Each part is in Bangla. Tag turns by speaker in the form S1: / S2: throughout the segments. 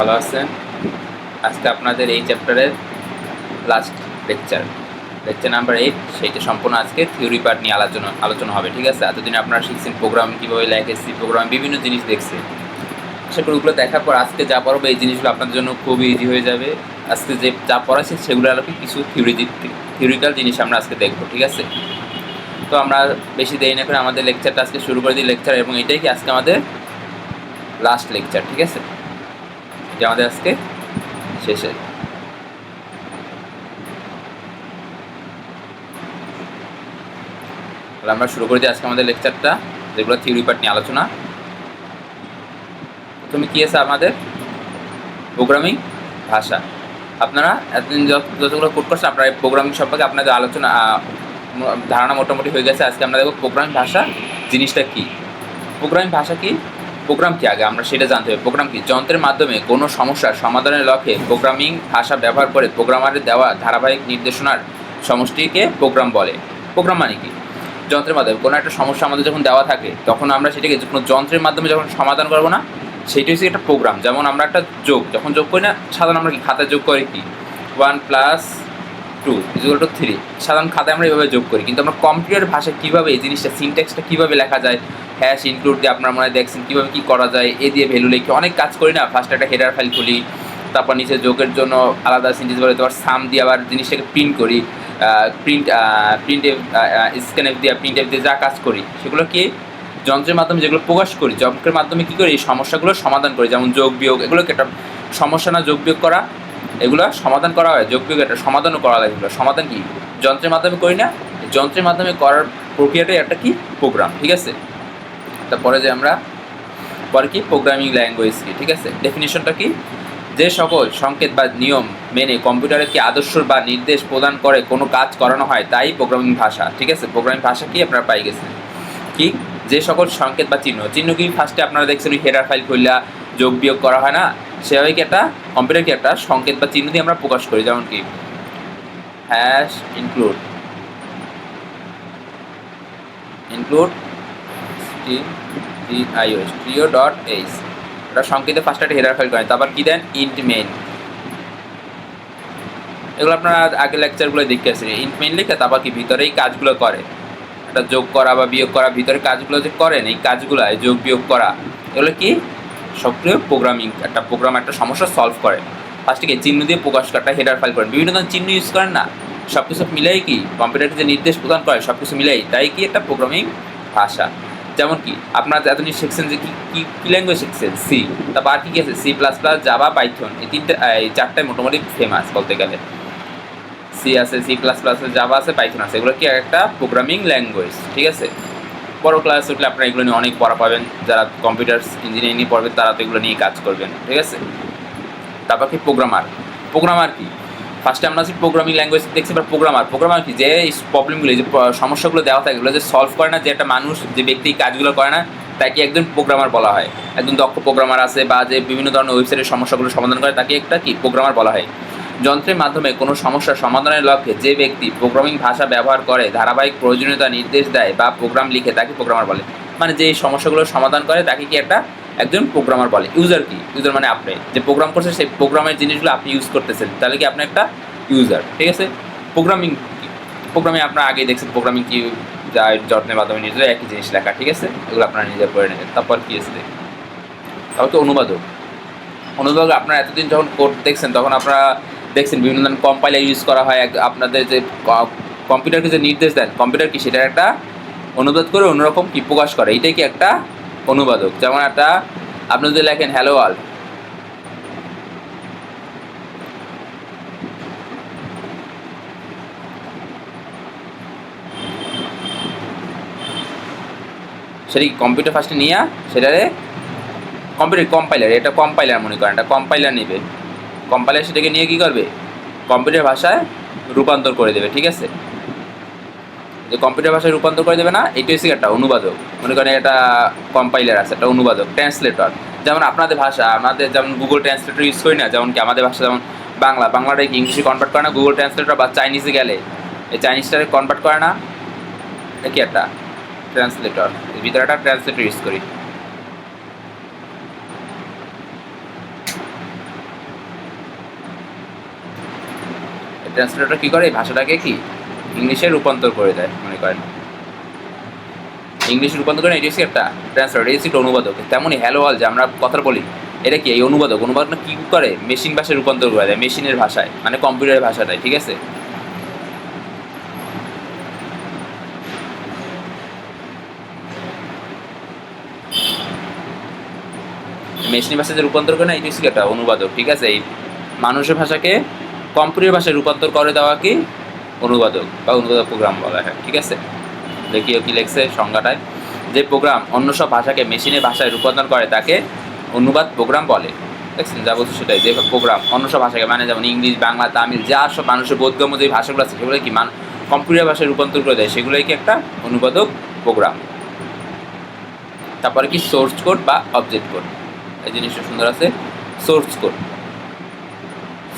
S1: ভালো আছেন? আজকে আপনাদের এই চ্যাপ্টারের last lecture lecture number eight সেইটা সম্পূর্ণ আজকে থিওরি পার্ট নিয়ে আলোচনা আলোচনা হবে, ঠিক আছে? এতদিন আপনারা শিখছেন প্রোগ্রাম কীভাবে লেখে সি প্রোগ্রাম বিভিন্ন জিনিস আশা করি ওগুলো দেখার পর আজকে যা পড়াবো, এই জিনিসগুলো আপনাদের জন্য খুবই ইজি হয়ে যাবে। আজকে যে যা পড়াচ্ছি সেগুলো আলোকে কিছু থিওরি থিওরিক্যাল জিনিস আমরা আজকে দেখব, ঠিক আছে? তো আমরা বেশি দেরি না করে আমাদের লেকচারটা আজকে শুরু করে দিই লেকচার এবং এটাই কি আজকে আমাদের লাস্ট লেকচার ঠিক আছে? যে আমাদের আজকে শেষের তাহলে আমরা শুরু করে দিই আজকে আমাদের লেকচারটা, যেগুলো থিওরি পার্ট নিয়ে আলোচনা। প্রথমে কী আছে আমাদের? প্রোগ্রামিং ভাষা। আপনারা এতদিন যতগুলো কোড করছেন, আপনারা প্রোগ্রামিং সম্পর্কে আপনাদের আলোচনা ধারণা মোটামুটি হয়ে গেছে। আজকে আমরা দেখব প্রোগ্রামিং ভাষা জিনিসটা কী। প্রোগ্রামিং ভাষা কি? প্রোগ্রাম কি আগে? আমরা সেটা জানতে হবে। প্রোগ্রাম কি? যন্ত্রের মাধ্যমে কোনো সমস্যার সমাধানের লক্ষ্যে প্রোগ্রামিং ভাষা ব্যবহার করে প্রোগ্রামারের দেওয়া ধারাবাহিক নির্দেশনার সমষ্টিকে প্রোগ্রাম বলে। প্রোগ্রাম মানে কি? যন্ত্রের মাধ্যমে কোনো একটা সমস্যা আমাদের যখন দেওয়া থাকে, তখন আমরা সেটাকে কোনো যন্ত্রের মাধ্যমে যখন সমাধান করব না সেটি হচ্ছে একটা প্রোগ্রাম যেমন আমরা একটা যোগ, যখন যোগ করি না, সাধারণ আমরা কি খাতায় যোগ করি কি? One plus two equal two three সাধারণ খাতায় আমরা এইভাবে যোগ করি, কিন্তু আমরা কম্পিউটার ভাষায় কীভাবে এই জিনিসটা সিনটেক্সটা কীভাবে লেখা যায় হ্যাশ ইনক্লুড দিয়ে আপনার মনে হয় দেখছেন কীভাবে কী করা যায়, এ দিয়ে ভ্যালু লিখে অনেক কাজ করি না ফার্স্ট একটা হেডার ফাইল খুলি, তারপর নিচে যোগের জন্য আলাদা সিনটেক্স বলে, তারপর সাম দিয়ে আবার জিনিসটাকে প্রিন্ট করি প্রিন্ট প্রিন্ট স্ক্যান দিয়ে প্রিন্ট দিয়ে যা কাজ করি সেগুলো কি যন্ত্রের মাধ্যমে যেগুলো প্রকাশ করি, যন্ত্রের মাধ্যমে কী করি, এই সমস্যাগুলো সমাধান করি, যেমন যোগ বিয়োগ, এগুলোকে একটা সমস্যা না যোগ বিয়োগ করা এগুলো সমাধান করা হয়, যোগ একটা সমাধানও করা লাগে এগুলো। সমাধান কি? যন্ত্রের মাধ্যমে করি না, যন্ত্রের মাধ্যমে করার প্রক্রিয়াটাই একটা কি? প্রোগ্রাম ঠিক আছে? তারপরে যে আমরা, পরে কি? প্রোগ্রামিং ল্যাঙ্গুয়েজ কি, ঠিক আছে? ডেফিনেশনটা কি? যে সকল সংকেত বা নিয়ম মেনে কম্পিউটারে কি আদর্শ বা নির্দেশ প্রদান করে কোনো কাজ করানো হয়, তাই প্রোগ্রামিং ভাষা, ঠিক আছে? প্রোগ্রামিং ভাষা কি আপনারা পাই গেছেন? কি? যে সকল সংকেত বা চিহ্ন চিহ্ন কি ফার্স্টে আপনারা দেখছেন হেডার ফাইল খুললা, যোগ বিয়োগ করা হয় না? সেভাবে কি একটা কম্পিউটার কি একটা সংকেত বা চিহ্ন দিয়ে আমরা প্রকাশ করি, যেমন কি হ্যাশ ইনক্লুড ইনক্লুড টিআইও স্টিও ডট এইচ এটা সংকেতে ফার্স্ট একটা হেডার ফাইল করেন তারপর কি দেন? ইন্ট মেইন এগুলো আপনারা আগে লেকচারগুলো দেখে আসেন ইন্ট মেইন লিখে তারপর কি ভিতরে এই কাজগুলো করে, একটা যোগ করা বা বিয়োগ করা, ভিতরে কাজগুলো যে করেন, এই কাজগুলো যোগ বিয়োগ করা, এগুলো কি? সক্রিয় প্রোগ্রামিং একটা প্রোগ্রাম একটা সমস্যা সলভ করে। ফার্স্টে চিহ্ন দিয়ে প্রকাশ একটা হেডার ফাইল করেন বিভিন্ন ধরনের চিহ্ন ইউজ করেন না। সব কিছু মিলাই কি? কম্পিউটারকে যে নির্দেশ প্রদান করে সব কিছু মিলাই, তাই কি একটা প্রোগ্রামিং ভাষা? যেমন কি, আপনারা এতদিন শিখছেন যে কি কি কি ল্যাঙ্গুয়েজ শিখছেন? সি তারপর আর কি আছে? C plus plus Java Python এই তিনটে এই চারটায় মোটামুটি ফেমাস বলতে গেলে। সি আছে সি প্লাস প্লাস জাভা আছে পাইথন আছে। এগুলো কি একটা প্রোগ্রামিং ল্যাঙ্গুয়েজ ঠিক আছে? বড় ক্লাস উঠলে আপনারা এগুলো নিয়ে অনেক পড়া পাবেন। যারা কম্পিউটার ইঞ্জিনিয়ারিং নিয়ে পড়বেন তারা তো এগুলো নিয়ে কাজ করবেন, ঠিক আছে? তারপর কি? প্রোগ্রামার প্রোগ্রামার কি? ফার্স্টে আমরা যে প্রোগ্রামিং ল্যাঙ্গুয়েজ দেখছি, এবার প্রোগ্রামার প্রোগ্রামার কি? যে প্রবলেমগুলো যে সমস্যাগুলো দেওয়া থাকে, এগুলো যে সলভ করে না, যে একটা মানুষ, যে ব্যক্তি কাজগুলো করে না, তাকে একজন প্রোগ্রামার বলা হয়। একজন দক্ষ প্রোগ্রামার আছে বা যে বিভিন্ন ধরনের ওয়েবসাইটের সমস্যাগুলো সমাধান করে, তাকে একটা কি? প্রোগ্রামার বলা হয়। যন্ত্রের মাধ্যমে কোনো সমস্যার সমাধানের লক্ষ্যে যে ব্যক্তি প্রোগ্রামিং ভাষা ব্যবহার করে, ধারাবাহিক প্রয়োজনীয়তা নির্দেশ দেয় বা প্রোগ্রাম লিখে তাকে প্রোগ্রামার বলে। মানে যে এই সমস্যাগুলোর সমাধান করে, তাকে কি একটা একজন প্রোগ্রামার বলে। ইউজার কি? ইউজার মানে আপনি। যে প্রোগ্রাম করছেন সেই প্রোগ্রামের জিনিসগুলো আপনি ইউজ করতেছেন, তাহলে কি আপনি একটা ইউজার ঠিক আছে? প্রোগ্রামিং প্রোগ্রামিং আপনারা আগেই দেখছেন প্রোগ্রামিং কি যা যত্নের মাধ্যমে নিজেরা একই জিনিস লেখা, ঠিক আছে? এগুলো আপনারা নিজে করে নেবেন। তারপর কি আছে। তারপর তো অনুবাদক। অনুবাদক আপনারা এতদিন যখন কোড দেখছেন, তখন আপনারা দেখছেন, বিভিন্ন ধরনের কম্পাইলার ইউজ করা হয়। আপনাদের যে কম্পিউটারকে যে নির্দেশ দেন কম্পিউটার কি সেটা একটা অনুবাদ করে অন্যরকম কি প্রকাশ করে? এটাই কি একটা অনুবাদক? যেমন একটা, আপনি যদি লেখেন হ্যালো ওয়ার্ল্ড সেটা কম্পিউটার ফার্স্টে নিয়ে সেটারে কম্পিউটার কম্পাইলার এটা কম্পাইলার মনে করেন, এটা কম্পাইলার নেবে। কম্পাইলার সেটাকে নিয়ে কী করবে? কম্পিউটার ভাষায় রূপান্তর করে দেবে, ঠিক আছে? যে কম্পিউটার ভাষায় রূপান্তর করে দেবে না এটি হচ্ছে একটা অনুবাদক। মনে করেন এটা কম্পাইলার আছে, একটা অনুবাদক ট্রান্সলেটর যেমন আপনাদের ভাষা আমাদের যেমন গুগল ট্রান্সলেটর ইউজ করি না, যেমন কি আমাদের ভাষা যেমন বাংলা, বাংলাটা ইংলিশে কনভার্ট করে না গুগল ট্রান্সলেটর বা চাইনিজে গেলে? এই চাইনিজটারে কনভার্ট করে না? এটা কি একটা? ট্রান্সলেটর ভিতরে একটা ট্রান্সলেটর ইউজ করি। ট্রান্সলেটর কী করে? এই ভাষাটাকে কি? ইংলিশে রূপান্তর করে দেয়, মনে করেন। ইংলিশে রূপান্তর করে এটি একটা ট্রান্সলেটর এটি একটা অনুবাদক। তেমনই হ্যালো অল যে আমরা কথা বলি, এটা কি এই অনুবাদক? অনুবাদক কী করে? মেশিন ভাষায় রূপান্তর করে দেয় মেশিনের ভাষায় মানে কম্পিউটারের ভাষাটায় ঠিক আছে? মেশিনি ভাষায় যে রূপান্তর করে না এটি একটা অনুবাদক, ঠিক আছে? এই মানুষের ভাষাকে কম্পিউটার ভাষায় রূপান্তর করে দেওয়া কি? অনুবাদক বা অনুবাদক প্রোগ্রাম বলা হয়, ঠিক আছে? দেখিও কি লেখছে সংজ্ঞাটায়। যে প্রোগ্রাম অন্য সব ভাষাকে মেশিনে ভাষায় রূপান্তর করে, তাকে অনুবাদ প্রোগ্রাম বলে। দেখছেন? যা বলছে সেটাই। যে প্রোগ্রাম অন্য সব ভাষাকে মানে যেমন ইংলিশ, বাংলা, তামিল, যা সব মানুষের বোধগম্য যে ভাষাগুলো আছে সেগুলো কি মান কম্পিউটার ভাষায় রূপান্তর করে দেয়, সেগুলোই কি একটা অনুবাদক প্রোগ্রাম তারপরে কি সোর্স কোড বা অবজেক্ট কোড এই জিনিসটা সুন্দর আছে। সোর্স কোড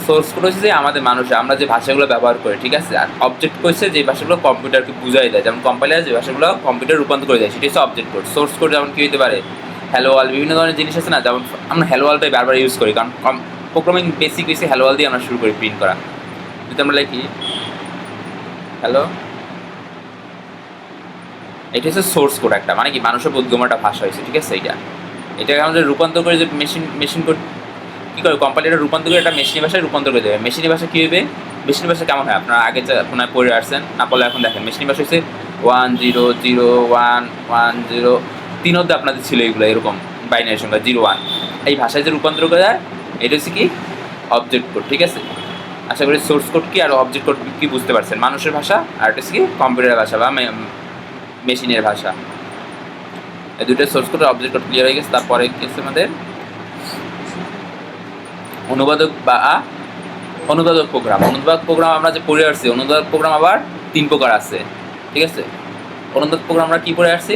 S1: সোর্স কোড হচ্ছে যে আমাদের মানুষ, আমরা যে ভাষাগুলো ব্যবহার করি, ঠিক আছে? আর অবজেক্ট হচ্ছে যে ভাষাগুলো কম্পিউটারকে বুঝাই দেয়। যেমন কম্পাইলার যে ভাষাগুলো কম্পিউটার রূপান্তর করে দেয়, সেটা হচ্ছে অবজেক্ট কোড সোর্স কোড যেমন কী হতে পারে? হ্যালো ওয়াল বিভিন্ন ধরনের জিনিস আছে না? যেমন আমরা হ্যালো ওয়ালটাই বারবার ইউজ করি, কারণ programming basic basic hello world দিয়ে আমরা শুরু করি প্রিন্ট করা। যদি আমরা লিখি হ্যালো এটা হচ্ছে সোর্স কোড একটা মানে কি মানুষের বোধগম্য একটা ভাষা হয়েছে, ঠিক আছে? এইটা। এটাকে আমাদের রূপান্তর করে যে মেশিন মেশিন কোড কী করে কোম্পানিটা রূপান্তর করে একটা মেশিনি ভাষায় রূপান্তর করে দেবে? মেশিনি ভাষা কী হবে? মেশিনি ভাষা কেমন হয়? আপনারা আগে আপনারা পড়ে আসছেন, না পড়লে এখন দেখেন, মেশিনি ভাষা হচ্ছে one zero zero one one zero তিন অব্দি আপনাদের ছিল এগুলো, এরকম বাইনারি সংখ্যা জিরো ওয়ান এই ভাষায় যে রূপান্তর করে দেয় এটা হচ্ছে কি? অবজেক্ট কোড ঠিক আছে? আশা করি সোর্স কোড কি আর অবজেক্ট কোড কি বুঝতে পারছেন? মানুষের ভাষা আর এটা হচ্ছে কি? কম্পিউটার ভাষা বা মেশিনের ভাষা। এই দুটো source code object code clear হয়ে গেছে, তারপরে আছে আমাদের? অনুবাদক বা অনুবাদক প্রোগ্রাম অনুবাদক প্রোগ্রাম আমরা যে পড়ে আসছি, অনুবাদক প্রোগ্রাম আবার তিন প্রকার আছে। ঠিক আছে? অনুবাদক প্রোগ্রাম আমরা কী পড়ে আসছি?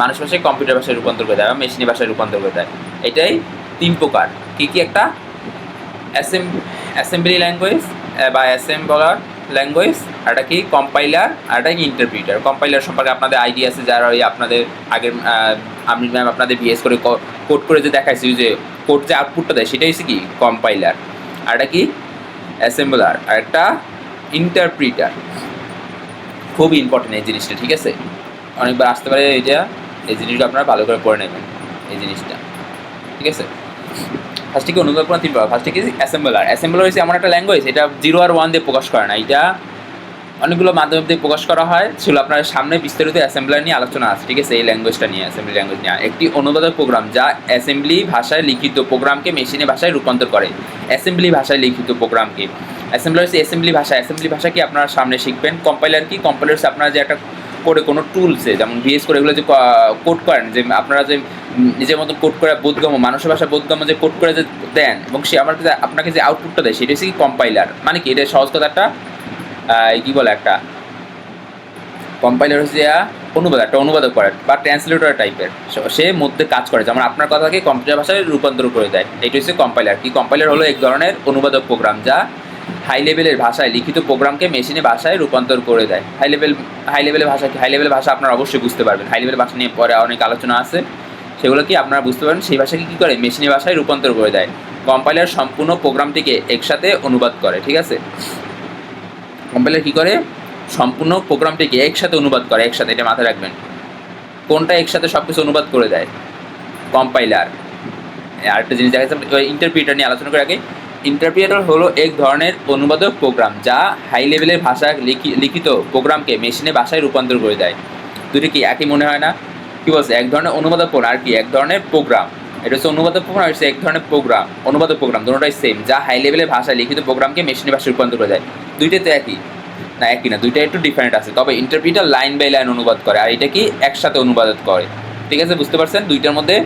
S1: মানুষ ভাষায় কম্পিউটার ভাষায় রূপান্তর করে দেয় বা মেশিনি ভাষায় রূপান্তর করে দেয়। এটাই তিন প্রকার। কী কী একটা? অ্যাসেম অ্যাসেম্বলি ল্যাঙ্গুয়েজ বা অ্যাসেম্বলার ল্যাঙ্গুয়েজ একটা কি কম্পাইলার আর একটা কি ইন্টারপ্রিটার কম্পাইলার সম্পর্কে আপনাদের আইডিয়া আছে, যারা ওই আপনাদের আগের আমি ম্যাম আপনাদের বিএস করে কোড করে যে দেখাইছি, যে কোড যে আউটপুটটা দেয় সেটাই হচ্ছে কি? কম্পাইলার আর একটা কি? অ্যাসেম্বলার আর একটা ইন্টারপ্রিটার খুব ইম্পর্টেন্ট এই জিনিসটা, ঠিক আছে? অনেকবার আসতে পারে, এইটা, এই জিনিসটা আপনারা ভালো করে পড়ে নেবেন, এই জিনিসটা। ঠিক আছে? ফার্স্টে কি অনুবাদ করা তিন প্রকার ফার্স্টে কি অ্যাসেম্বলার অ্যাসেম্বলার হচ্ছে এমন একটা ল্যাঙ্গুয়েজ এটা জিরো আর ওয়ান দিয়ে প্রকাশ করে না এটা অনেকগুলো মাধ্যম দিয়ে প্রকাশ করা হয়। সেগুলো আপনার সামনে বিস্তারিত অ্যাসেম্বলার নিয়ে আলোচনা আছে। ঠিক আছে, এই ল্যাঙ্গুয়েজটা নিয়ে অ্যাসেম্বলি ল্যাঙ্গুয়েজ নিয়ে। একটি অনুবাদক প্রোগ্রাম যা অ্যাসেম্বলি ভাষায় লিখিত প্রোগ্রামকে মেশিনে ভাষায় রূপান্তর করে। অ্যাসেম্বলি ভাষায় লিখিত প্রোগ্রামকে অ্যাসেম্বলার হচ্ছে অ্যাসেম্বলি ভাষা। অ্যাসেম্বলি ভাষা কি আপনারা সামনে শিখবেন? কম্পাইলার কি? কম্পাইলার হচ্ছে আপনারা যে একটা করে কোনো টুলসে যেমন ভিএস করে এগুলো যে কোড করেন, যে আপনারা যে নিজের মতন কোট করে বোধগম্য, মানুষের ভাষা বোধগম্য যে কোট করে যে দেন এবং সে আমার আপনাকে যে আউটপুটটা দেয়, সেটা হচ্ছে কি কম্পাইলার মানে কি? এটা সহজ কথা একটা কি বলে একটা? কম্পাইলার হচ্ছে অনুবাদ একটা অনুবাদক করে, বা ট্রান্সলেটর টাইপের সে মধ্যে কাজ করে, যেমন আপনার কথাকে কম্পিউটার ভাষায় রূপান্তর করে দেয়। এটা হচ্ছে কম্পাইলার কি কম্পাইলার হলো এক ধরনের অনুবাদক প্রোগ্রাম যা হাই লেভেলের ভাষায়, লিখিত প্রোগ্রামকে মেশিনে ভাষায় রূপান্তর করে দেয়। হাই লেভেল হাই লেভেলের ভাষা হাই লেভেলের ভাষা আপনারা অবশ্যই বুঝতে পারবেন। হাই লেভেল ভাষা নিয়ে পরে অনেক আলোচনা আছে। সেগুলো কি আপনারা বুঝতে পারেন? সেই ভাষাকে কী করে? মেশিনে ভাষায় রূপান্তর করে দেয়। কম্পাইলার সম্পূর্ণ প্রোগ্রামটিকে একসাথে অনুবাদ করে, ঠিক আছে? কম্পাইলার কী করে? সম্পূর্ণ প্রোগ্রামটিকে একসাথে অনুবাদ করে, একসাথে, এটা মাথায় রাখবেন। কোনটা একসাথে সব কিছু অনুবাদ করে দেয়? কম্পাইলার। আরেকটা জিনিস দেখা যাচ্ছে ইন্টারপ্রিটার নিয়ে আলোচনা করে আগে। ইন্টারপ্রিটার হলো এক ধরনের অনুবাদক প্রোগ্রাম যা হাই লেভেলের ভাষা লিখি- লিখিত প্রোগ্রামকে মেশিনে ভাষায় রূপান্তর করে দেয়। দুটি কি একই মনে হয় না? কি বলছে এক ধরনের অনুবাদক প্রোগ্রাম আর কি, এক ধরনের প্রোগ্রাম এটা হচ্ছে অনুবাদক প্রোগ্রাম হচ্ছে এক ধরনের প্রোগ্রাম অনুবাদক প্রোগ্রাম দুটোটাই সেম যা হাই লেভেলের ভাষায় লিখিত প্রোগ্রামকে মেশিনে ভাষায় রূপান্তর করে দেয়। দুইটাই তো একই। না একই না দুইটা একটু ডিফারেন্ট আছে। তবে ইন্টারপ্রিটার লাইন বাই লাইন অনুবাদ করে, আর এটা কি একসাথে অনুবাদ করে। ঠিক আছে, বুঝতে পারছেন? দুইটার মধ্যে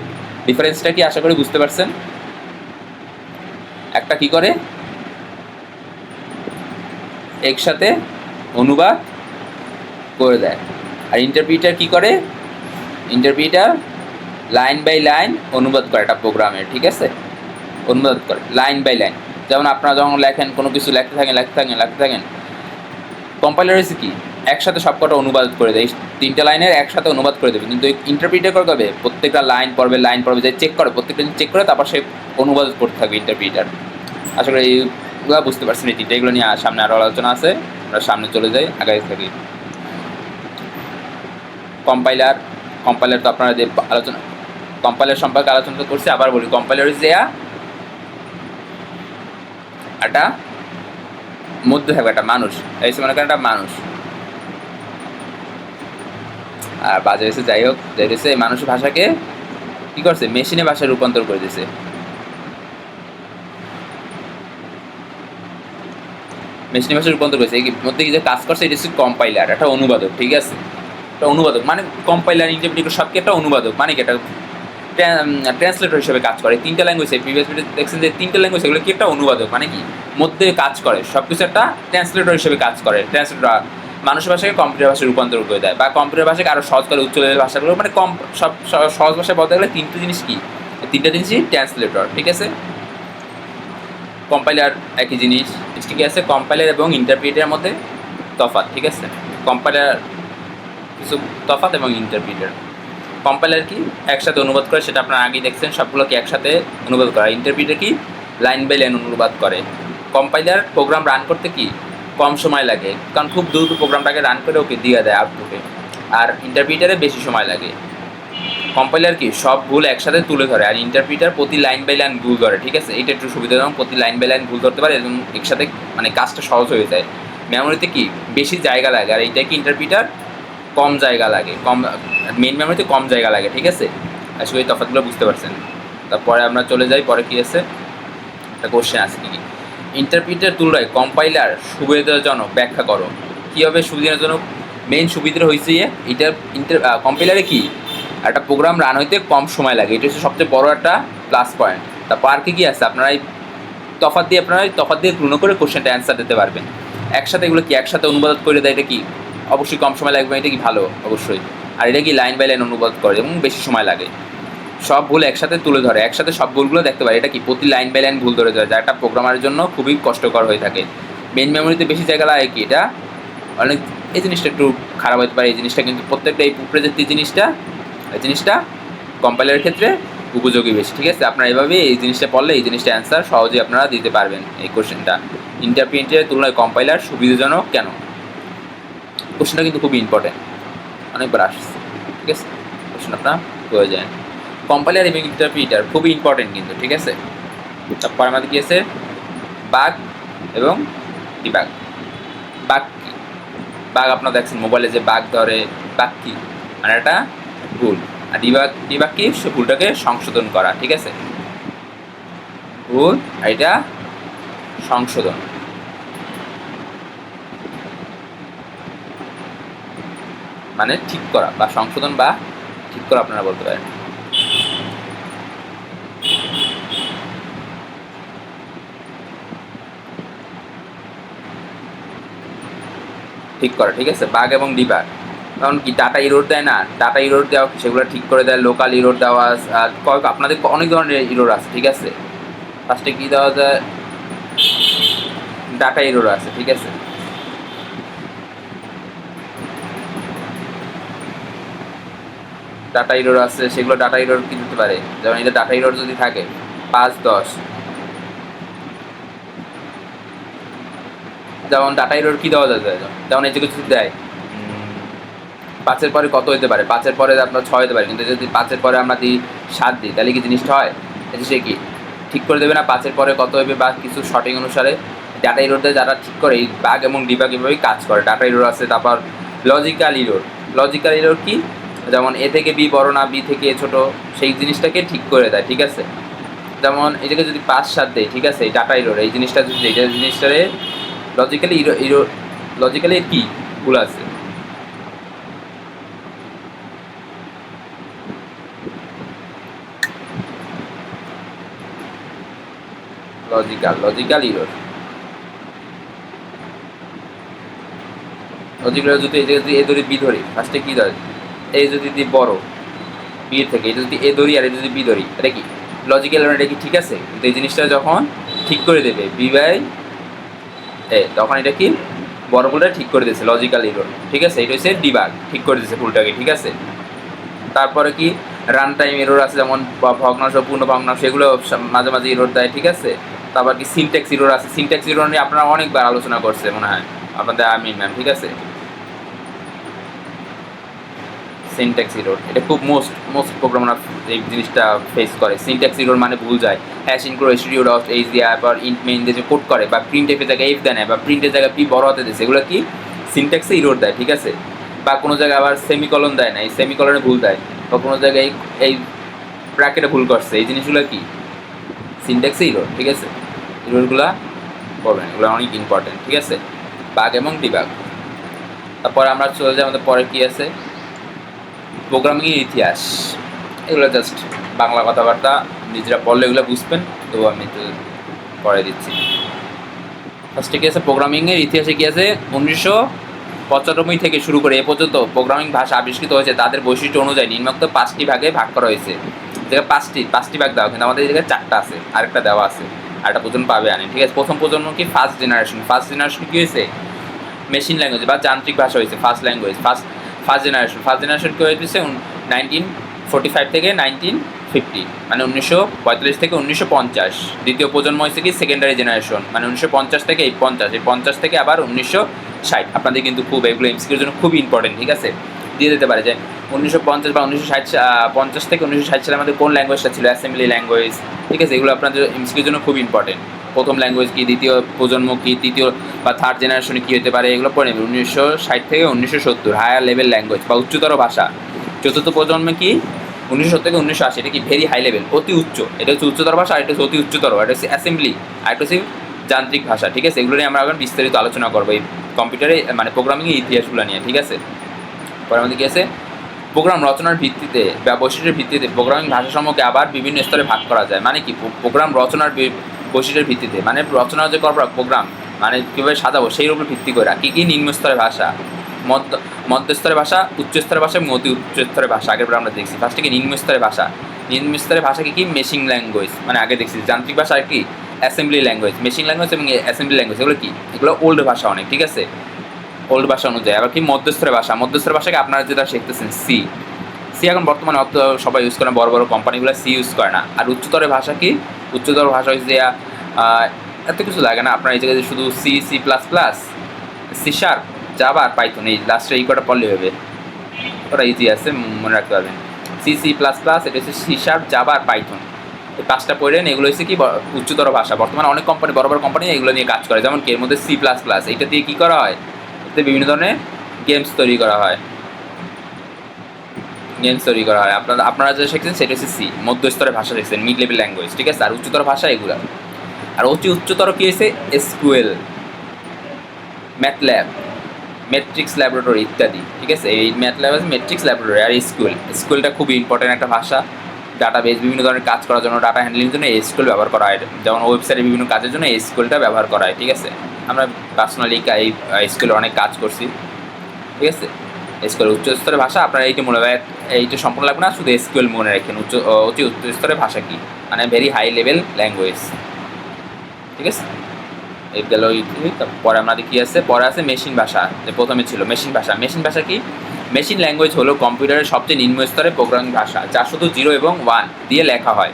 S1: ডিফারেন্সটা কি আশা করি বুঝতে পারছেন? একটা কি করে? একসাথে অনুবাদ করে দেয়। আর ইন্টারপ্রিটার কি করে? ইন্টারপ্রিটার লাইন বাই লাইন অনুবাদ করে একটা প্রোগ্রামের ঠিক আছে? অনুবাদ করে লাইন বাই লাইন যেমন আপনারা যখন লেখেন, কোনো কিছু লিখতে থাকেন লিখতে থাকেন লিখতে থাকেন কম্পাইলার হচ্ছে কি? একসাথে সবকটা অনুবাদ করে দেয় তিনটা লাইনের একসাথে অনুবাদ করে দেবে। কিন্তু ইন্টারপ্রিটার করে দেবে প্রত্যেকটা লাইন পড়বে লাইন পড়বে, যে চেক করে, প্রত্যেকটা চেক করে তারপর সে অনুবাদ করতে থাকবে ইন্টারপ্রিটার আশা করি এই এগুলো বুঝতে পারছেন এই তিনটা, এগুলো নিয়ে সামনে আরও আলোচনা আছে। আমরা সামনে চলে যাই, আগাই থাকি। কম্পাইলার কম্পাইলার তো আপনারা আলোচনা কম্পাইলার সম্পর্কে আলোচনা তো করছি, আবার বলি। কম্পাইলার হচ্ছে ইয়া, একটা মধ্যে থাকবে একটা মানুষ। এই মনে করেন একটা মানুষ। আর বাজে হয়েছে, যাই হোক, যাই হয়েছে, এই মানুষের ভাষাকে কি করছে? মেশিনে ভাষায় রূপান্তর করে দিয়েছে মেশিনে ভাষায় রূপান্তর করেছে। এই মধ্যে যে কাজ করছে, এটা হচ্ছে কম্পাইলার একটা অনুবাদক, ঠিক আছে? একটা অনুবাদক মানে কম্পাইলার ইন্টারপ্রিটার সবকে একটা অনুবাদক মানে কি একটা ট্রান্সলেটর হিসেবে কাজ করে, তিনটা ল্যাঙ্গুয়েজ প্রিভিয়াস দেখছেন যে তিনটা ল্যাঙ্গুয়েজ এগুলো কি একটা অনুবাদক মানে কি? মধ্যে কাজ করে সব কিছু একটা ট্রান্সলেটর হিসেবে কাজ করে ট্রান্সলেটর মানুষের ভাষাকে কম্পিউটার ভাষায় রূপান্তর করে দেয়, বা কম্পিউটার ভাষাকে আরও সহজ করে, উচ্চ লেভেলের ভাষাগুলো মানে কম, সব সহজ ভাষায় বলতে গেলে তিনটে জিনিস কি? তিনটা জিনিসই ট্রান্সলেটর ঠিক আছে? কম্পাইলার একই জিনিস, ঠিক আছে? কম্পাইলার এবং ইন্টারপ্রিটারের মধ্যে তফাৎ, ঠিক আছে? কম্পাইলার কিছু তফাৎ এবং ইন্টারপ্রিটার কম্পাইলার কি? একসাথে অনুবাদ করে, সেটা আপনারা আগেই দেখছেন, সবগুলোকে একসাথে অনুবাদ করা। ইন্টারপ্রিটার কি? লাইন বাই লাইন অনুবাদ করে। কম্পাইলার প্রোগ্রাম রান করতে কি? কম সময় লাগে, কারণ খুব দ্রুত প্রোগ্রামটাকে রান করে ওকে দিয়ে দেয় আউটপুটে আর ইন্টারপ্রিটারে বেশি সময় লাগে। কম্পাইলার কি? সব ভুল একসাথে তুলে ধরে। আর ইন্টারপ্রিটার প্রতি লাইন বাই লাইন ভুল ধরে, ঠিক আছে? এটা একটু সুবিধাজনক প্রতি লাইন বাই লাইন ভুল ধরতে পারে, এবং একসাথে মানে কাজটা সহজ হয়ে যায়। মেমোরিতে কি? বেশি জায়গা লাগে, আর এইটা কি ইন্টারপ্রিটার কম জায়গা লাগে, কম মেন মেমোরিতে কম জায়গা লাগে, ঠিক আছে? আসলে এই তফাৎগুলো বুঝতে পারছেন। তারপরে আমরা চলে যাই, পরে কী আছে? একটা কোশ্চেন আছে কি ইন্টারপ্রিটার তুলনায় কম্পাইলার সুবিধাজনক, ব্যাখ্যা করো। কীভাবে সুবিধাজনক? মেন সুবিধা হয়েছে যে, এটা ইন্টার কম্পাইলারে কি? একটা প্রোগ্রাম রান হইতে কম সময় লাগে। এটা হচ্ছে সবচেয়ে বড় একটা প্লাস পয়েন্ট তা পার্কে কি আছে? আপনারা এই তফাৎ দিয়ে, আপনারা তফাৎ দিয়ে পূর্ণ করে কোশ্চেনটা অ্যান্সার দিতে পারবেন। একসাথে এগুলো কি? একসাথে অনুবাদ করে দেয়, এটা কি? অবশ্যই কম সময় লাগবে, এটা কি ভালো? অবশ্যই। আর এটা কি লাইন বাই লাইন অনুবাদ করে, এবং বেশি সময় লাগে। সব ভুল একসাথে তুলে ধরে, একসাথে সব ভুলগুলো দেখতে পারে। এটা কি প্রতি লাইন বাই লাইন ভুল ধরে ধরে যা একটা প্রোগ্রামারের জন্য খুবই কষ্টকর হয়ে থাকে। মেন মেমোরিতে বেশি জায়গা লাগে কি? এটা অনেক, এই জিনিসটা একটু খারাপ হতে পারে। এই জিনিসটা কিন্তু প্রত্যেকটা এই যে জিনিসটা, এই জিনিসটা কম্পাইলারের ক্ষেত্রে উপযোগী বেশি। ঠিক আছে? আপনারা এভাবে এই জিনিসটা পড়লে এই জিনিসটা অ্যান্সার সহজেই আপনারা দিতে পারবেন এই কোশ্চেনটা ইন্টারপ্রিন্টের তুলনায় কম্পাইলার সুবিধাজনক কেন? কোশ্চেনটা কিন্তু খুবই ইম্পর্টেন্ট অনেকবার আসছে, ঠিক আছে? কোশ্চেন আপনার হয়ে যায়। কম্পাইলার এবং ইন্টারপ্রিটার খুবই ইম্পর্টেন্ট কিন্তু, ঠিক আছে? তারপর আমাদের কি আছে? বাগ এবং ডিবাগ বাগ কি? বাগ আপনারা দেখছেন মোবাইলে যে বাগ ধরে বাগ কি? মানে একটা ভুল। আর ডিবাগ ডিবাগ কি? সে ভুলটাকে সংশোধন করা, ঠিক আছে? ভুল, আর এটা সংশোধন। মানে ঠিক করা বা সংশোধন বা ঠিক করা আপনারা বলতে পারেন। ঠিক করা, ঠিক আছে? বাগ এবং ডিবাগ কারণ কি ডাটা ইরোড দেয় না। ডাটা ইরোড দেওয়া, সেগুলো ঠিক করে দেয়। লোকাল ইরোড দেওয়া, আর কয়েক আপনাদের অনেক ধরনের ইরোড আছে, ঠিক আছে? ফার্স্টে কী দেওয়া যায়? ডাটা ইরোড আছে, ঠিক আছে? ডাটা ইরোর আছে, সেগুলো ডাটা ইরোর কি দিতে পারে? যেমন এটা ডাটা ইরোর যদি থাকে, পাঁচ, দশ। যেমন ডাটা ইরোর কি দেওয়া যায় যেমন এই যে কিছু দেয় পাঁচের পরে কত হতে পারে? পাঁচের পরে আপনার ছয় হতে পারে, কিন্তু যদি পাঁচের পরে আমরা দিই সাত দিই, তাহলে কি জিনিসটা হয়? এটা সে কি? ঠিক করে দেবে না পাঁচের পরে কত হবে বা কিছু শর্টিং অনুসারে? ডাটা ইরোডে যারা ঠিক করে, এই বাগ এবং ডিবাগ এভাবেই কাজ করে। ডাটা ইরোর আছে, তারপর লজিক্যাল ইরোর লজিক্যাল ইরোর কি? যেমন এ থেকে বি বড় না, বি থেকে এ ছোট, সেই জিনিসটাকে ঠিক করে দেয়, ঠিক আছে? যেমন এটাকে যদি পাঁচ সাত দেয়, ঠিক আছে? ডাটা ইরোর এই জিনিসটা যদি এই জিনিসটারে লজিক্যালি ইরো ইরো লজিক্যালি কি ভুল আছে? লজিক্যাল লজিক্যাল ইরোর লজিক্যাল যদি এই যদি এ ধরি বি ধরে ফার্স্টে কি ধরে? এই যদি দি বড়, বি থেকে এটা যদি এ ধরি আর এটা যদি বি ধরি এটা কি? লজিক্যাল এটা কি ঠিক আছে? কিন্তু এই জিনিসটা যখন ঠিক করে দেবে বি বাই এ তখন এটা কি? বড় ভুলটা ঠিক করে দিয়েছে লজিক্যাল ইরোর ঠিক আছে? এটা হচ্ছে ডিবাগ ঠিক করে দিয়েছে ভুলটাকে, ঠিক আছে? তারপরে কি? রান টাইম এরর আছে, যেমন ভগ্নাংশ পূর্ণ ভগ্নাংশ এগুলো মাঝে মাঝে এরর দেয়, ঠিক আছে? তারপর কি? সিনটেক্স ইরোর আছে। সিনটেক্স ইরোর নিয়ে আপনারা অনেকবার আলোচনা করছে, মনে হয়। আপনাদের আমিন ম্যাম ঠিক আছে? সিনট্যাক্স ইরোর এটা খুব মোস্ট মোস্ট প্রোগ্রামার এই জিনিসটা ফেস করে। সিনট্যাক্স ইরোর মানে ভুল যায়। Hash include stdio dot h দিয়া আবার ইন্ট মেইন দিয়ে কোড করে বা প্রিন্ট এফের জায়গায় এফ দেয় না, বা প্রিন্টের জায়গায় পি বড় হাতে দিয়েছে এগুলো কি? সিনট্যাক্সে ইরোর দেয়, ঠিক আছে? বা কোনো জায়গায় আবার সেমিকলন দেয় না, এই সেমিকলনে ভুল দেয়। বা কোনো জায়গায় এই- ব্র্যাকেটে ভুল করছে, এই জিনিসগুলো কি? সিনট্যাক্সে ইরোর ঠিক আছে? ইরোরগুলা করবেন এগুলো অনেক ইম্পর্টেন্ট ঠিক আছে? বাঘ এবং ডিবাগ তারপর আমরা চলে যাই, আমাদের পরে কী আছে? প্রোগ্রামিং ইতিহাস, এগুলো জাস্ট বাংলা কথাবার্তা, নিজেরা পড়লে এগুলো বুঝবেন, তো আমি একটু পরে দিচ্ছি। ফার্স্টে কি আছে? প্রোগ্রামিংয়ের ইতিহাসে কি আছে? উনিশশো পঁচানব্বই থেকে শুরু করে এ পর্যন্ত প্রোগ্রামিং ভাষা আবিষ্কৃত হয়েছে। তাদের বৈশিষ্ট্য অনুযায়ী নিম্নোক্ত পাঁচটি ভাগে ভাগ করা হয়েছে। যেটা পাঁচটি পাঁচটি ভাগ দেওয়া কিন্তু আমাদের এই জায়গায় চারটা আছে, আরেকটা দেওয়া আছে। আরেকটা প্রজন্ম পাবে আনি, ঠিক আছে? প্রথম প্রজন্ম কি? ফার্স্ট জেনারেশন ফার্স্ট জেনারেশন কি হয়েছে? মেশিন ল্যাঙ্গুয়েজ বা যান্ত্রিক ভাষা হয়েছে first language first first generation first generation কি হয়েছে নাইনটিন ফোর্টি ফাইভ থেকে নাইনটিন ফিফটি মানে উনিশশো পঁয়তাল্লিশ থেকে উনিশশো পঞ্চাশ। দ্বিতীয় প্রজন্ম হয়েছে কি সেকেন্ডারি জেনারেশন মানে উনিশশো পঞ্চাশ থেকে এই পঞ্চাশ এই পঞ্চাশ থেকে আবার উনিশশো ষাট। আপনাদের কিন্তু খুব এগুলো এমসিকিউর জন্য খুব ইম্পর্টেন্ট ঠিক আছে? দিয়ে দিতে পারে যে উনিশশো পঞ্চাশ বা উনিশশো ষাট পঞ্চাশ থেকে উনিশশো ষাট সালে আমাদের কোন ল্যাঙ্গুয়েজটা ছিল? অ্যাসেম্বলি ল্যাঙ্গুয়েজ ঠিক আছে? এগুলো আপনাদের এমসিকিউর জন্য খুব ইম্পর্টেন্ট প্রথম ল্যাঙ্গুয়েজ কী, দ্বিতীয় প্রজন্ম কী, তৃতীয় বা থার্ড জেনারেশনে কী হতে পারে, এগুলো পড়ে নেবেন উনিশশো ষাট থেকে উনিশশো সত্তর হায়ার লেভেল ল্যাঙ্গুয়েজ বা উচ্চতর ভাষা। চতুর্থ প্রজন্মে কি? উনিশশো সত্তর থেকে উনিশশো আশি, এটা কি ভেরি হাই লেভেল অতি উচ্চ। এটা হচ্ছে উচ্চতর ভাষা, আর এটা হচ্ছে অতি উচ্চতর, এটা হচ্ছে অ্যাসেম্বলি আর এটা হচ্ছে যান্ত্রিক ভাষা, ঠিক আছে? এগুলো নিয়ে আমরা এখন বিস্তারিত আলোচনা করব এই কম্পিউটারে মানে প্রোগ্রামিংয়ের ইতিহাসগুলো নিয়ে, ঠিক আছে? পরে আমাদের কী আছে? প্রোগ্রাম রচনার ভিত্তিতে বা বৈশিষ্ট্যের ভিত্তিতে প্রোগ্রামিং ভাষাসমূহকে আবার বিভিন্ন স্তরে ভাগ করা যায়। মানে কি? প্রোগ্রাম রচনার বৈশিষ্ট্যের ভিত্তিতে মানে রচনা যে করব প্রোগ্রাম মানে কীভাবে সাজাবো সেই উপর ভিত্তি করে কী কী নিম্ন স্তরের ভাষা মধ্য মধ্যস্তরের ভাষা উচ্চস্তরের ভাষা এবং অতি উচ্চ স্তরের ভাষা আগের বার আমরা দেখছি। ফার্স্টে কি নিম্ন স্তরের ভাষা? নিম্ন স্তরের ভাষা কি কি? মেশিং ল্যাঙ্গুয়েজ মানে আগে দেখছি যান্ত্রিক ভাষা আর কি অ্যাসেম্বলি ল্যাঙ্গুয়েজ মেশিন ল্যাঙ্গুয়েজ এবং অ্যাসেম্বলি ল্যাঙ্গুয়েজ এগুলো কি? এগুলো ওল্ড ভাষা অনেক ঠিক আছে? ওল্ড ভাষা অনুযায়ী। আবার কি মধ্যস্তরের ভাষা? মধ্যস্তরের ভাষাকে আপনারা যেটা শিখতেছেন সি সি এখন বর্তমানে অত সবাই ইউজ করে না, বড় বড় কোম্পানিগুলো সি ইউজ করে না। আর উচ্চতরের ভাষা কি? উচ্চতর ভাষা হচ্ছে যে এত কিছু লাগে না। আপনার এই জায়গায় শুধু C C plus plus C sharp Java আর পাইথন এই লাস্টে এই কটা পড়লে হবে। ওটা ইজি আছে মনে রাখতে পারবেন। সি সি প্লাস প্লাস এটা হচ্ছে সি শার্প জাবা পাইথন এই পাঁচটা পড়লেন এগুলো হচ্ছে কি উচ্চতর ভাষা। বর্তমানে অনেক কোম্পানি বড় বড় কোম্পানি এগুলো নিয়ে কাজ করে। যেমন কি, এর মধ্যে সি প্লাস প্লাস এইটা দিয়ে কী করা হয়? এতে বিভিন্ন ধরনের গেমস তৈরি করা হয়। গেমস তৈরি করা হয়। আপনারা আপনারা যেটা শিখছেন, সেটা হচ্ছে সি মধ্যস্তরের ভাষা শিখছেন মিড লেভেল ল্যাঙ্গুয়েজ ঠিক আছে? আর উচ্চতর ভাষা এগুলো। আর অতি উচ্চতর কী হয়েছে? এসকিউএল ম্যাথল্যাব মেট্রিক্স ল্যাবরেটরি ইত্যাদি, ঠিক আছে? এই ম্যাথ ল্যাব আছে মেট্রিক্স ল্যাবরেটরি আর স্কুল স্কুলটা খুবই ইম্পর্টেন্ট একটা ভাষা। ডাটাবেস বিভিন্ন ধরনের কাজ করার জন্য ডাটা হ্যান্ডলিং জন্য এই স্কুল ব্যবহার করা হয়। যেমন ওয়েবসাইটে বিভিন্ন কাজের জন্য এই স্কুলটা ব্যবহার করা হয়, ঠিক আছে? আমরা পার্সোনালি এই স্কুলে অনেক কাজ করছি, ঠিক আছে? স্কুলের উচ্চস্তরের ভাষা, আপনারা এইটি মনে হয় এইটা সম্পূর্ণ লাগবে না? শুধু এসকিউএল মনে রাখেন উচ্চ অতি উচ্চ স্তরের ভাষা কি? মানে ভেরি হাই লেভেল ল্যাঙ্গুয়েজ ঠিক আছে? এই গেল পরে আমাদের কি আছে। পরে আছে মেশিন ভাষা। যে প্রথমে ছিল মেশিন ভাষা। মেশিন ভাষা কি? মেশিন ল্যাঙ্গুয়েজ হলো কম্পিউটারের সবচেয়ে নিম্ন স্তরের প্রোগ্রামিং ভাষা, যা শুধু জিরো এবং ওয়ান দিয়ে লেখা হয়।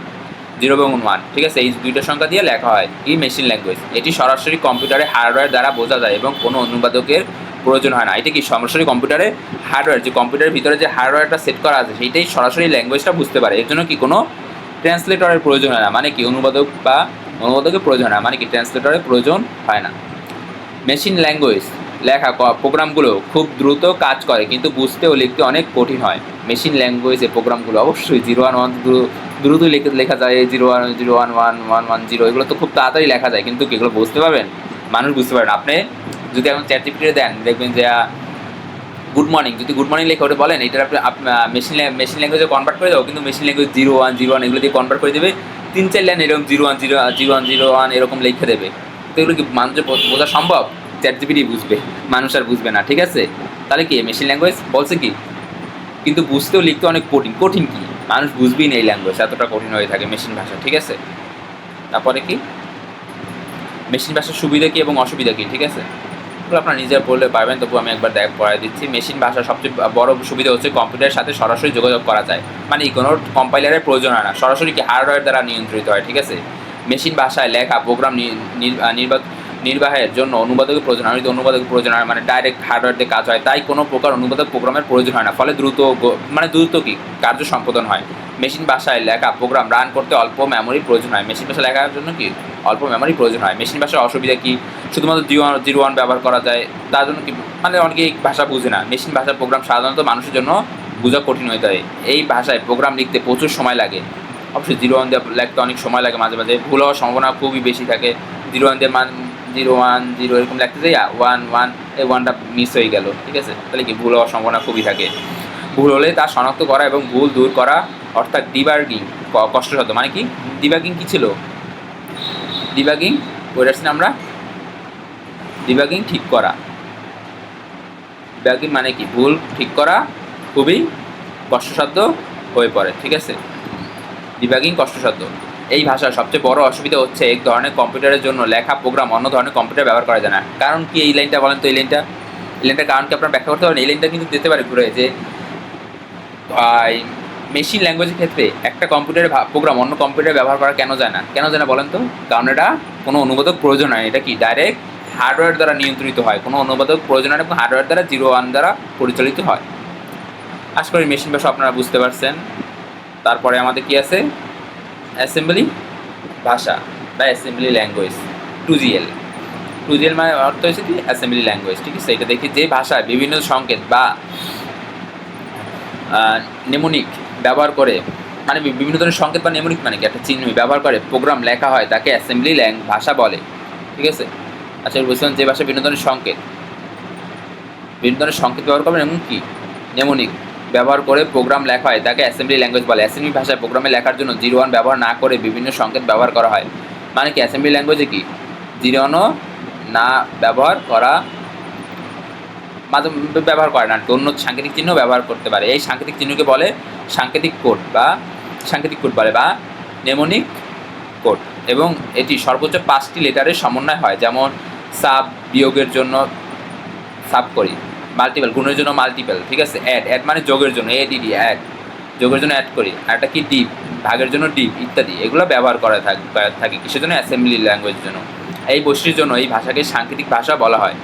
S1: জিরো এবং ওয়ান ঠিক আছে? এই দুইটা সংখ্যা দিয়ে লেখা হয়। এই মেশিন ল্যাঙ্গুয়েজ এটি সরাসরি কম্পিউটারে হার্ডওয়্যার দ্বারা বোঝা যায় এবং কোনো অনুবাদকের প্রয়োজন হয় না। এটা কি সরাসরি কম্পিউটারে হার্ডওয়্যার যে কম্পিউটারের ভিতরে যে হার্ডওয়্যারটা সেট করা আছে, সেইটাই সরাসরি ল্যাঙ্গুয়েজটা বুঝতে পারে। এর জন্য কি কোনো ট্রান্সলেটরের প্রয়োজন হয় না? মানে কি অনুবাদক বা অনুবাদকের প্রয়োজন হয় না? মানে কি ট্রান্সলেটরের প্রয়োজন হয় না? মেশিন ল্যাঙ্গুয়েজ লেখা প্রোগ্রামগুলো খুব দ্রুত কাজ করে, কিন্তু বুঝতে ও লিখতে অনেক কঠিন হয়। মেশিন ল্যাঙ্গুয়েজে প্রোগ্রামগুলো অবশ্যই জিরো ওয়ান ওয়ান দ্রুত লিখে যায়। Zero one zero one one one one zero এগুলো তো খুব তাড়াতাড়ি লেখা যায়, কিন্তু এগুলো বুঝতে পারবেন? মানুষ বুঝতে পারেন আপনি যদি এখন চ্যাট জিপিটিতে দেন, দেখবেন যে গুড মর্নিং যদি গুড মর্নিং লেখে, ওটা বলেন এটা আপনি মেশিন মেশিন ল্যাঙ্গুয়েজে কনভার্ট করে দাও কিন্তু machine language zero one zero one এগুলো দিয়ে কনভার্ট করে দেবে, তিন, চার লাইন এরকম zero one zero zero one zero one এরকম লিখে দেবে। তো এগুলো কি মানুষের বোঝা সম্ভব? চ্যাট জিপিটি বুঝবে, মানুষ আর বুঝবে না, ঠিক আছে? তাহলে কি মেশিন ল্যাঙ্গুয়েজ বলছে কি? কিন্তু বুঝতেও লিখতে অনেক কঠিন কঠিন কি? মানুষ বুঝবেই না এই ল্যাঙ্গুয়েজ এতটা কঠিন হয়ে থাকে মেশিন ভাষা, ঠিক আছে? তারপরে কি? মেশিন ভাষার সুবিধা কি এবং অসুবিধা কি, ঠিক আছে? এগুলো আপনারা নিজের পড়লে পারবেন, তবু আমি একবার দেখ পড়াই দিচ্ছি। মেশিন ভাষার সবচেয়ে বড় সুবিধা হচ্ছে কম্পিউটারের সাথে সরাসরি যোগাযোগ করা যায়। মানে কোনো কম্পাইলারের প্রয়োজন হয় না, সরাসরি কি হার্ডওয়্যার দ্বারা নিয়ন্ত্রিত হয়, ঠিক আছে? মেশিন ভাষায় লেখা, প্রোগ্রাম নির্বাহ নির্বাহের জন্য অনুবাদকের প্রয়োজন হয় অনুবাদকের প্রয়োজন হয় মানে ডাইরেক্ট হার্ডওয়্যার দিয়ে কাজ হয়, তাই কোনো প্রকার অনুবাদক প্রোগ্রামের প্রয়োজন হয় না। ফলে দ্রুত মানে দ্রুত কি? কার্য সম্পাদন হয়। মেশিন ভাষায় লেখা প্রোগ্রাম রান করতে অল্প মেমোরি প্রয়োজন হয়। মেশিন ভাষায় লেখার জন্য কি? অল্প মেমোরি প্রয়োজন হয়। মেশিন ভাষার অসুবিধা কি? শুধুমাত্র জিরো ওয়ান জিরো ওয়ান ব্যবহার করা যায়। তার জন্য কি? মানে অনেকে এই ভাষা বুঝে না। মেশিন ভাষার প্রোগ্রাম সাধারণত মানুষের জন্য বোঝা কঠিন হয়ে যায়। এই ভাষায় প্রোগ্রাম লিখতে প্রচুর সময় লাগে। অবশ্যই জিরো ওয়ান দিয়ে লিখতে অনেক সময় লাগে মাঝে মাঝে। ভুল হওয়ার সম্ভাবনা খুবই বেশি থাকে। জিরো ওয়ান দিয়ে জিরো ওয়ান, জিরো এরকম লিখতে যাই ওয়ান ওয়ান, এই ওয়ানটা মিস হয়ে গেল, ঠিক আছে? তাহলে কি ভুল হওয়ার সম্ভাবনা খুবই থাকে। ভুল হলে তা শনাক্ত করা এবং ভুল দূর করা, অর্থাৎ ডিবার্গিং কষ্টসাধ্য মানে কি? ডিবার্গিং কী ছিল? ডিবার্গিং বলে আসছি আমরা ডিবার্গিং ঠিক করা। ডিবার্গিং মানে কি? ভুল ঠিক করা খুবই কষ্টসাধ্য হয়ে পড়ে, ঠিক আছে? ডিবাগিং কষ্টসাধ্য। এই ভাষার সবচেয়ে বড় অসুবিধা হচ্ছে এক ধরনের কম্পিউটারের জন্য লেখা প্রোগ্রাম অন্য ধরনের কম্পিউটার ব্যবহার করা যায় না। কারণ কি এই লাইনটা বলেন তো? এই লাইনটা এই লাইনটা কারণ কি আপনারা ব্যাখ্যা করতে পারেন। এই লাইনটা কিন্তু দিতে পারে ঘুরে যে মেশিন ল্যাঙ্গুয়েজের ক্ষেত্রে একটা কম্পিউটারের প্রোগ্রাম অন্য কম্পিউটার ব্যবহার করা কেন যায় না? কেন যায় না বলেন তো? কারণ এটা কোনো অনুবাদক প্রয়োজন হয়। এটা কি? ডাইরেক্ট হার্ডওয়্যার দ্বারা নিয়ন্ত্রিত হয়। কোনো অনুবাদক প্রয়োজন হয় এবং হার্ডওয়্যার দ্বারা জিরো ওয়ান দ্বারা পরিচালিত হয়। আশা করি মেশিন ভাষা আপনারা বুঝতে পারছেন। তারপরে আমাদের কি আছে? অ্যাসেম্বলি ভাষা বা assembly language two GL two GL মানে অর্থ হয়েছে কি? অ্যাসেম্বলি ল্যাঙ্গুয়েজ, ঠিক আছে? এটা দেখি যে ভাষায় বিভিন্ন সংকেত বা নেমোনিক ব্যবহার করে মানে বিভিন্ন ধরনের সংকেত বা নেমোনিক মানে কি? একটা চিহ্ন ব্যবহার করে প্রোগ্রাম লেখা হয়, তাকে অ্যাসেম্বলি ল্যাং ভাষা বলে, ঠিক আছে? আচ্ছা বুঝছিলাম যে ভাষায় বিভিন্ন ধরনের সংকেত। বিভিন্ন ধরনের সংকেত ব্যবহার করবেন এবং কি নেমোনিক ব্যবহার করে প্রোগ্রাম লেখা হয় তাকে অ্যাসেম্বলি ল্যাঙ্গুয়েজ বলে। অ্যাসেম্বলি ভাষায় প্রোগ্রামে লেখার জন্য জিরো ওয়ান ব্যবহার না করে বিভিন্ন সংকেত ব্যবহার করা হয়। মানে কি? অ্যাসেম্বলি ল্যাঙ্গুয়েজে কি? জিরো ওয়ানও না ব্যবহার করা, মাঝে ব্যবহার করে না, অন্য সাংকেতিক চিহ্ন ব্যবহার করতে পারে। এই সাংকেতিক চিহ্নকে বলে সাংকেতিক কোড বা সাংকেতিক কোড বলে বা নেমোনিক কোড। এবং এটি সর্বোচ্চ পাঁচটি লেটারের সমন্বয় হয়। যেমন সাব বিয়োগের জন্য সাব করি। মাল্টিপল গুণের জন্য মাল্টিপল ঠিক আছে? অ্যাড অ্যাড মানে যোগের জন্য এ ডিডি অ্যাড যোগের জন্য অ্যাড করি। আর একটা কি ডিপ ভাগের জন্য ডিপ ইত্যাদি। এগুলো ব্যবহার করা থাক- থাকে। কিসের জন্য? অ্যাসেম্বলি ল্যাঙ্গুয়েজের জন্য। এই বৈশিষ্ট্যের জন্য, এই ভাষাকে সাংকেতিক ভাষা বলা হয়।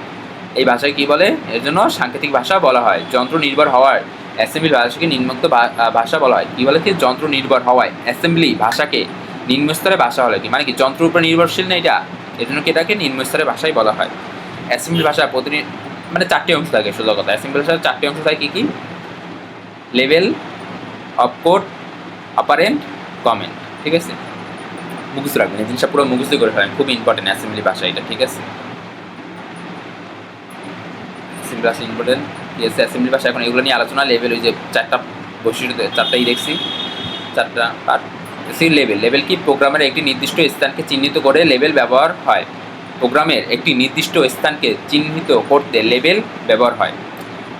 S1: এই ভাষায় কি বলে? এর জন্য সাংকেতিক ভাষা বলা হয়। যন্ত্র নির্ভর হওয়ার অ্যাসেম্বলি ভাষাকে নিম্নক্ত ভাষা বলা হয়। কি বলে কি? যন্ত্র নির্ভর হওয়ায়। অ্যাসেম্বলি ভাষাকে নিম্নস্তরের ভাষা বলে কি? মানে কি? যন্ত্রের উপর নির্ভরশীল না এটা? এর জন্য কি এটাকে নিম্নস্তরের ভাষাই বলা হয়। অ্যাসেম্বলি ভাষা প্রতিটি মানে চারটি অংশ থাকে সোজা কথা। অ্যাসেম্বলি ভাষার চারটি অংশ থাকে কী কী? লেভেল অপকোড অপারেন্ট কমেন্ট ঠিক আছে? মুখস্থ রাখবেন, এই জিনিসটা পুরো মুখস্থ করে ফেলেন, খুব ইম্পর্টেন্ট অ্যাসেম্বলি ভাষা এটা, ঠিক আছে? অ্যাসেম্বলি ভাষা ইম্পর্টেন্ট অ্যাসেম্বলি ভাষা, এখন এগুলো নিয়ে আলোচনা লেভেল ওই যে চারটা বৈশিষ্ট্য, চারটাই দেখছি, চারটা পার্ট সি লেভেল লেভেল কি? প্রোগ্রামের একটি নির্দিষ্ট স্থানকে চিহ্নিত করে লেভেল ব্যবহার হয়। প্রোগ্রামের একটি নির্দিষ্ট স্থানকে চিহ্নিত করতে লেভেল ব্যবহার হয়।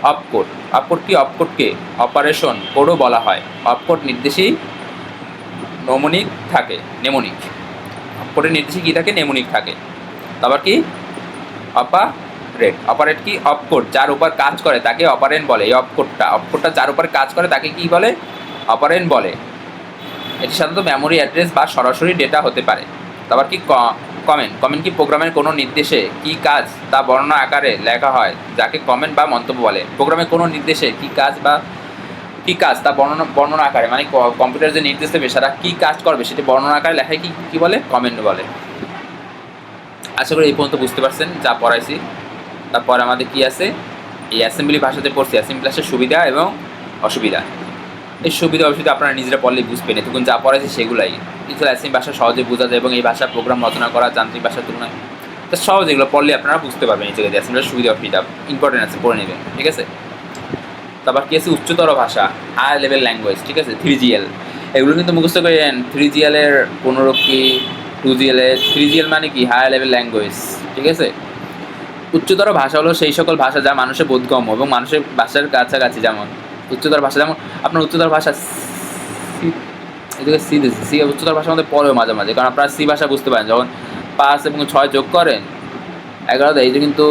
S1: অপকোড অপকোড কি অপকোডকে অপারেশন কোডও বলা হয়। অপকোড নির্দেশেই নমনিক থাকে, নেমনিক। অপকোডের নির্দেশে কী থাকে? নেমনিক থাকে। তারপর কি? অপারেট। অপারেট কি? অপকোড। যার উপর কাজ করে তাকে অপারেন্ট বলে। এই অপকোডটা অপকোডটা যার উপর কাজ করে তাকে কি বলে? অপারেন্ট বলে। এটি সাধারণত মেমোরি অ্যাড্রেস বা সরাসরি ডেটা হতে পারে। তারপর কি কমেন্ট কমেন্ট কি প্রোগ্রামের কোনো নির্দেশে কি কাজ তা বর্ণনা আকারে লেখা হয়, যাকে কমেন্ট বা মন্তব্য বলে। প্রোগ্রামের কোনো নির্দেশে কি কাজ বা কি কাজ তা বর্ণনা বর্ণনা আকারে মানে কম্পিউটার যে নির্দেশ দেবে সেটা কী কাজ করবে সেটি বর্ণনা আকারে লেখায় কি, কী বলে? কমেন্ট বলে। আশা করি এই পর্যন্ত বুঝতে পারছেন, যা পড়াইছি। তারপর আমাদের কি আছে? এই অ্যাসেম্বলি ভাষাতে পড়ছি অ্যাসেম্বলি ভাষার সুবিধা এবং অসুবিধা। এই সুবিধা অসুবিধা আপনারা নিজেরা পড়লেই বুঝবেন, এতক্ষণ যা পড়াইছে সেগুলাই। কিছু অ্যাসেম্বলি ভাষা সহজে বোঝা যায় এবং এই ভাষা প্রোগ্রাম রচনা করা যান্ত্রিক ভাষার তুলনায় তো সহজ, এগুলো পড়লে আপনারা বুঝতে পারবেন এই জায়গায় অ্যাসেম্বলি সুবিধা অসুবিধা। ইম্পর্টেন্ট আছে, পড়ে নেবেন, ঠিক আছে? তারপর কি আছে? উচ্চতর ভাষা হাই লেভেল ল্যাঙ্গুয়েজ ঠিক আছে? থ্রি জিএল এগুলো কিন্তু মুখস্থ করেন থ্রি জিএলের পনেরো কি টু জিএলের থ্রি জিএল মানে কি? হাই লেভেল ল্যাঙ্গুয়েজ ঠিক আছে? উচ্চতর ভাষা হলো সেই সকল ভাষা যা মানুষের বোধগম্য এবং মানুষের ভাষার কাছাকাছি। যেমন উচ্চতর ভাষা, যেমন আপনার উচ্চতর ভাষা এদিকে সি দিয়েছে। সি উচ্চতর ভাষার মধ্যে পড়েও মাঝে মাঝে, কারণ আপনারা সি ভাষা বুঝতে পারেন, যখন পাঁচ এবং ছয় যোগ করেন, এগারো এই যে কিন্তু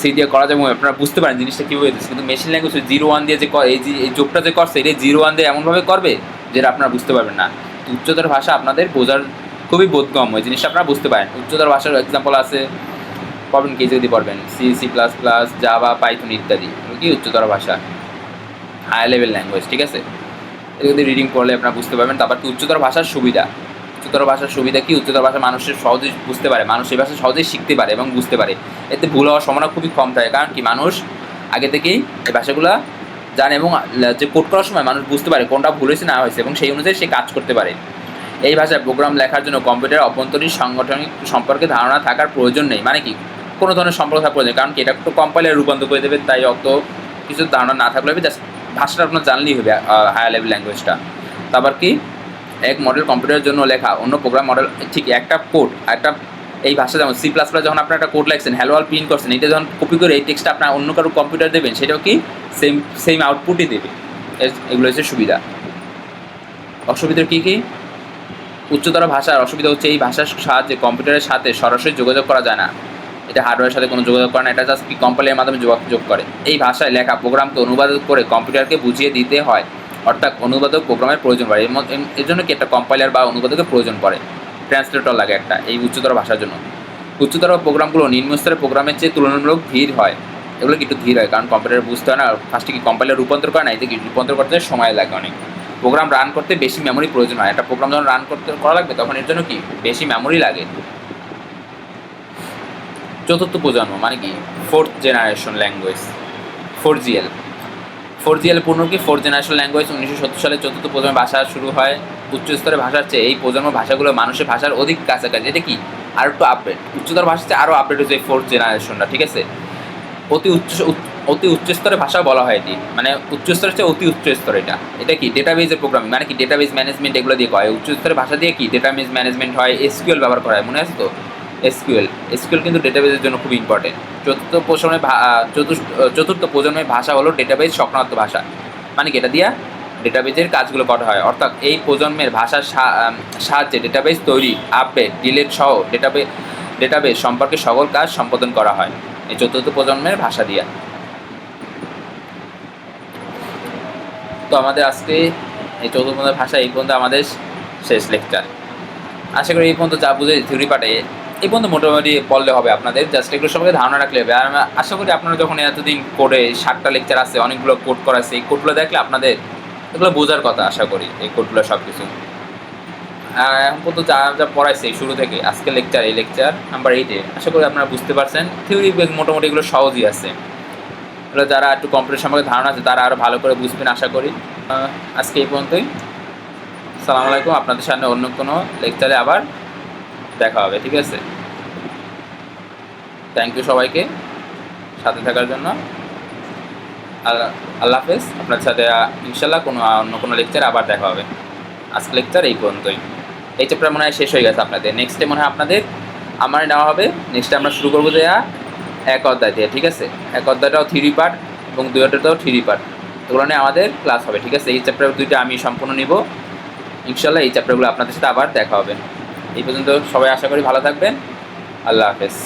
S1: সি দিয়ে করা যাবে আপনারা বুঝতে পারেন জিনিসটা কীভাবে হইতেছে কিন্তু মেশিন ল্যাঙ্গুয়েজ জিরো ওয়ান দিয়ে যে এই যে, এই যোগটা যে করছে, এটা জিরো ওয়ান দিয়ে এমনভাবে করবে, যেটা আপনারা বুঝতে পারবেন না। উচ্চতর ভাষা আপনাদের বোঝার খুবই বোধগম্য, এই জিনিসটা আপনারা বুঝতে পারেন। উচ্চতর ভাষার এক্সাম্পল আছে পড়বেন কি যদি পড়বেন C C plus plus Java Python ইত্যাদি কি উচ্চতর ভাষা? হাই লেভেল ল্যাঙ্গুয়েজ ঠিক আছে? এগুলো রিডিং পড়লে আপনারা বুঝতে পারবেন। তারপর উচ্চতর ভাষার সুবিধা? উচ্চতর ভাষার সুবিধা কি? উচ্চতর ভাষা মানুষের সহজেই বুঝতে পারে। মানুষ এই ভাষা সহজেই শিখতে পারে এবং বুঝতে পারে। এতে ভুল হওয়ার সম্ভাবনা খুবই কম থাকে। কারণ কি? মানুষ আগে থেকেই এই ভাষাগুলো জানে এবং যে কোড করার সময় মানুষ বুঝতে পারে কোনটা ভুল হয়েছে না হয়েছে এবং সেই অনুযায়ী সে কাজ করতে পারে। এই ভাষায় প্রোগ্রাম লেখার জন্য কম্পিউটার অভ্যন্তরীণ, সাংগঠনিক সম্পর্কে ধারণা থাকার প্রয়োজন নেই। মানে কি? কোনো ধরনের সম্পর্ক থাকার প্রয়োজন কারণ কি? এটা একটু কম্পাইলার রূপান্তর করে দেবে, তাই অত কিছু ধারণা না থাকলে জাস্ট ভাষাটা আপনার জানলেই হবে হায়ার লেভেল ল্যাঙ্গুয়েজটা তারপর কি? এক মডেল কম্পিউটারের জন্য লেখা, অন্য প্রোগ্রাম মডেল ঠিক একটা কোড একটা এই ভাষা যেমন সি প্লাস প্লাস যখন আপনার একটা কোড লাগছেন হ্যালো আর প্রিন্ট করছেন এটা যখন কপি করে এই টেক্সটটা আপনার অন্য কারও কম্পিউটার দেবেন, সেটাও কি? সেম সেম আউটপুটই দেবে। এগুলো হচ্ছে সুবিধা। অসুবিধা কী কী? উচ্চতর ভাষার অসুবিধা হচ্ছে এই ভাষার সাহায্যে কম্পিউটারের সাথে সরাসরি যোগাযোগ করা যায় না। এটা হার্ডওয়্যারের সাথে কোনো যোগাযোগ করে না, এটা জাস্ট কম্পাইলের মাধ্যমে যোগাযোগ করে। এই ভাষায় লেখা প্রোগ্রামকে অনুবাদ করে কম্পিউটারকে বুঝিয়ে দিতে হয়, অর্থাৎ অনুবাদক প্রোগ্রামের প্রয়োজন পড়ে। এর জন্য কি একটা কম্পাইলার বা অনুবাদকের প্রয়োজন পড়ে? ট্রান্সলেটর লাগে একটা, এই উচ্চতর ভাষার জন্য। উচ্চতর প্রোগ্রামগুলো নিম্ন স্তরের প্রোগ্রামের চেয়ে তুলনামূলক ধীর হয়। এগুলো একটু ধীর হয়, কারণ কম্পিউটার বুঝতে হয় না ফার্স্টে কি কম্পাইলার রূপান্তর করে না, এতে রূপান্তর করতে সময় লাগে অনেক। প্রোগ্রাম রান করতে বেশি মেমোরি প্রয়োজন হয়। একটা প্রোগ্রাম যখন রান করতে করা লাগবে, তখন এর জন্য কি? বেশি মেমোরি লাগে। চতুর্থ প্রজন্ম মানে কি? Fourth generation language four GL four GL পূর্ণ কি? ফোর জেনারেশন ল্যাঙ্গুয়েজ উনিশশো সত্তর সালে চতুর্থ প্রজন্মের ভাষা শুরু হয়। উচ্চ স্তরের ভাষার চেয়ে এই প্রজন্ম ভাষাগুলো মানুষের ভাষার অধিক কাছাকাছি। এটা কি? আর একটু আপডেট উচ্চতর চেয়ে আরও আপডেট হচ্ছে এই ফোর্থ জেনারেশনটা ঠিক আছে? অতি উচ্চ অতি উচ্চ স্তরের ভাষা বলা হয় এটি। মানে উচ্চস্তরের চেয়ে অতি উচ্চ স্তর এটা। এটা কি? ডেটাবেজের প্রোগ্রামিং মানে কি? ডেটাবেজ ম্যানেজমেন্ট এগুলো দিয়ে হয় উচ্চস্তরের ভাষা দিয়ে কি? ডেটাবেজ ম্যানেজমেন্ট হয় এসকিউএল ব্যবহার করা হয়, মনে আছে তো? এসকিউএল। এসকিউএল কিন্তু ডেটাবেজের জন্য খুব ইম্পর্টেন্ট চতুর্থ প্রজন্মের চতুর্থ প্রজন্মের ভাষা হলো ডেটাবেজ সংক্রান্ত ভাষা। মানে এটা দিয়া ডেটাবেজের কাজগুলো করা হয়। অর্থাৎ এই প্রজন্মের ভাষার সাহায্যে ডেটাবেজ তৈরি আপডেট ডিলেট সহ ডেটাবেজ ডেটাবেজ সম্পর্কে সকল কাজ সম্পাদন করা হয় এই চতুর্থ প্রজন্মের ভাষা দিয়া। তো আমাদের আজকে এই চতুর্থ প্রজন্মের ভাষা এই পর্যন্ত আমাদের শেষ লেকচার। আশা করি এই পর্যন্ত যা বুঝে, থিওরি পাঠে এই পর্যন্ত মোটামুটি পড়লে হবে আপনাদের। জাস্ট এগুলো সম্পর্কে ধারণা রাখলে হবে। আর আশা করি আপনারা যখন এতদিন কোডে ষাটটা লেকচার আছে, অনেকগুলো কোড করা আছে এই কোডগুলো দেখলে আপনাদের এগুলো বোঝার কথা আশা করি, এই কোডগুলো সব কিছু আর এখন পর্যন্ত যা যা পড়াইছে শুরু থেকে, আজকে লেকচার এই লেকচার নাম্বার এইটে আশা করি আপনারা বুঝতে পারছেন। থিওরি মোটামুটি এগুলো সহজই আছে। এগুলো যারা একটু কম্পিউটার সম্পর্কে ধারণা আছে, তারা আরও ভালো করে বুঝবেন আশা করি। আজকে এই পর্যন্তই। সালাম আলাইকুম। আপনাদের সামনে অন্য কোনো লেকচারে আবার দেখা হবে, ঠিক আছে? থ্যাংক ইউ সবাইকে সাথে থাকার জন্য। আল্লাহ আল্লাহ হাফেজ। আপনার সাথে ইনশাল্লাহ কোনো, অন্য কোনো লেকচার আবার দেখা হবে। আজকে লেকচার এই পর্যন্তই। এই চ্যাপ্টার মনে হয় শেষ হয়ে গেছে আপনাদের। নেক্সটে মনে হয় আপনাদের আমার নেওয়া হবে। নেক্সটে আমরা শুরু করব যে, এক অধ্যায় দিয়ে, ঠিক আছে? এক অধ্যায়টাও থ্রি পার্ট এবং দুই অধ্যায়টাও থ্রি পার্ট এগুলো আমাদের ক্লাস হবে, ঠিক আছে? এই চ্যাপ্টার দুইটা আমি সম্পূর্ণ নিব। ইনশাল্লাহ এই চ্যাপ্টারগুলো আপনাদের সাথে আবার দেখা হবে। এই পর্যন্ত সবাই আশা করি ভালো থাকবেন। আল্লাহ হাফেজ।